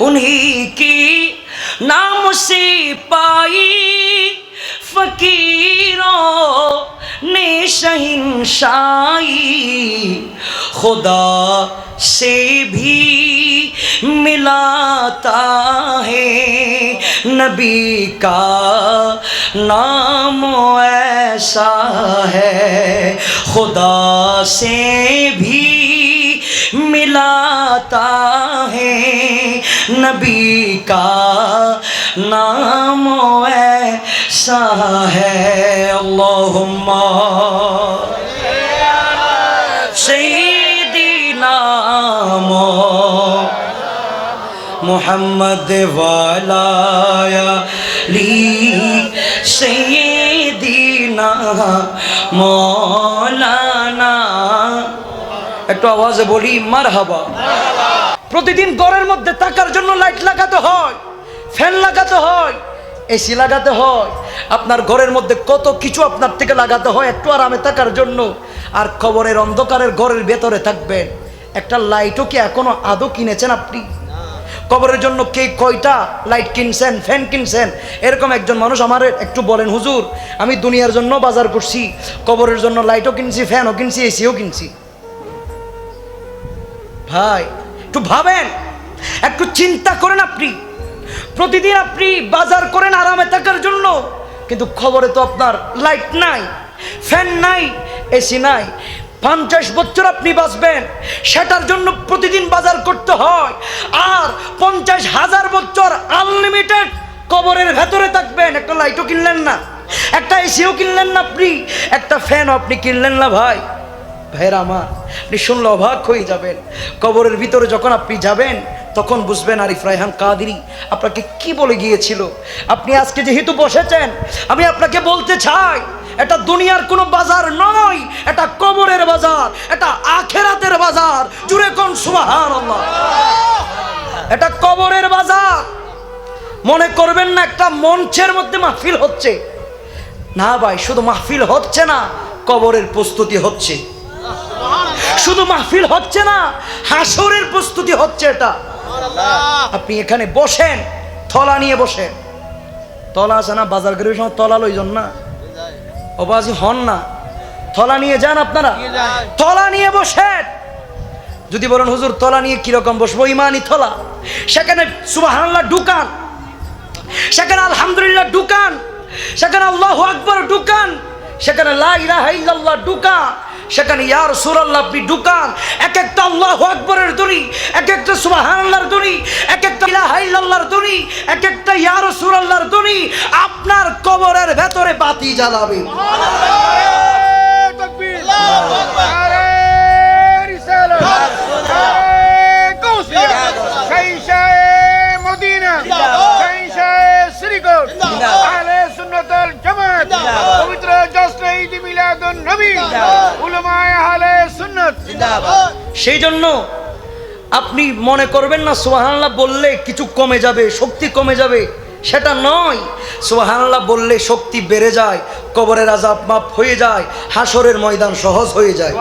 उन्हीं की नाम से पाई फकीरों ने शहिंशाई। खुदा से भी मिलाता है नबी का नाम ऐसा है। खुदा से भी मिलाता नबी का नाम ऐसा है। अल्लाहुम्मा। सईदीना मोहम्मद वाला ली सईदीना मौलाना। एक तो आवाज़ बोली, मरहबा। প্রতিদিন ঘরের মধ্যে থাকার জন্য লাইট লাগাতে হয়, ফ্যান লাগাতে হয়, এসি লাগাতে হয়। আপনার ঘরের মধ্যে কত কিছু আপনার থেকে লাগাতে হয় একটু আরামে থাকার জন্য। আর খবরের অন্ধকারের ঘরের ভেতরে থাকবেন। একটা লাইটও কি এখনও আদৌ কিনেছেন আপনি? কবরের জন্য কে কয়টা লাইট কিনছেন, ফ্যান কিনছেন? এরকম একজন মানুষ আমার একটু বলেন, হুজুর, আমি দুনিয়ার জন্য বাজার করছি, কবরের জন্য লাইটও কিনছি, ফ্যানও কিনছি, এসিও কিনছি। ভাই একটু ভাবেন, একটু চিন্তা করেন আপনি। প্রতিদিন আপনি বাজার করেন আরামে থাকার জন্য, কিন্তু খবরে তো আপনার লাইট নাই ফ্যান নাই এসি নাই। পঞ্চাশ বছর আপনি বাঁচবেন, সেটার জন্য প্রতিদিন বাজার করতে হয়। আর পঞ্চাশ হাজার বছর আনলিমিটেড কবরের ভেতরে থাকবেন, একটা লাইটও কিনলেন না, একটা এসিও কিনলেন না আপনি, একটা ফ্যানও আপনি কিনলেন না ভাই। ভাইয়ের আমার, আপনি শুনলে অবাক হয়ে যাবেন। কবরের ভিতরে যখন আপনি যাবেন, তখন বুঝবেন আরিফ রায়হান কাদিরি আপনাকে কি বলে গিয়েছিল। আপনি আজকে যেহেতু বসেছেন, আমি আপনাকে বলতে চাই, এটা দুনিয়ার কোনো বাজার নয়, এটা কবরের বাজার, এটা আখেরাতের বাজার। জুড়ে কোন সুবাহান এটা কবরের বাজার। মনে করবেন না, একটা মঞ্চের মধ্যে মাহফিল হচ্ছে। না ভাই, শুধু মাহফিল হচ্ছে না, কবরের প্রস্তুতি হচ্ছে। শুধু মাহফিল হচ্ছে না হাসরের প্রস্তুতি হচ্ছে এটা। আপনি এখানে বসেন থলা নিয়ে বসেন। তলা আছে না বাজার করার সময় তলা লইজন না। অবাজি হন না। থলা নিয়ে যান আপনারা। থলা নিয়ে বসেন। যদি বলেন হুজুর তলা নিয়ে কীরকম বসবো? ইমানি থলা সেখানে সুবাহান্লাহ ঢুকান। সেখানে আলহামদুলিল্লাহ ঢুকান। সেখানে আল্লাহ আকবর ঢুকান। সেখানে লা ইলাহা ইল্লাল্লাহ ঢুকান। সেখানে ইয়ার সুরাল্লাহ আপনি ঢুকান এক একটা আল্লাহ আকবরের দড়ি এক একটা সুবাহান্লার দড়ি এক একটা ইলাহাইল্লাহর দড়ি এক একটা ইয়ার সুরাল্লাহর দড়ি আপনার কবরের ভেতরে বাতি জ্বালাবে আল্লাহু আকবার সেই জন্য আপনি মনে করবেন না সোহানাল্লাহ বললে কিছু কমে যাবে, শক্তি কমে যাবে। সেটা নয়। সোহানাল্লাহ বললে শক্তি বেড়ে যায়, কবরের আজাব মাপ হয়ে যায় হাসরের ময়দান সহজ হয়ে যায়।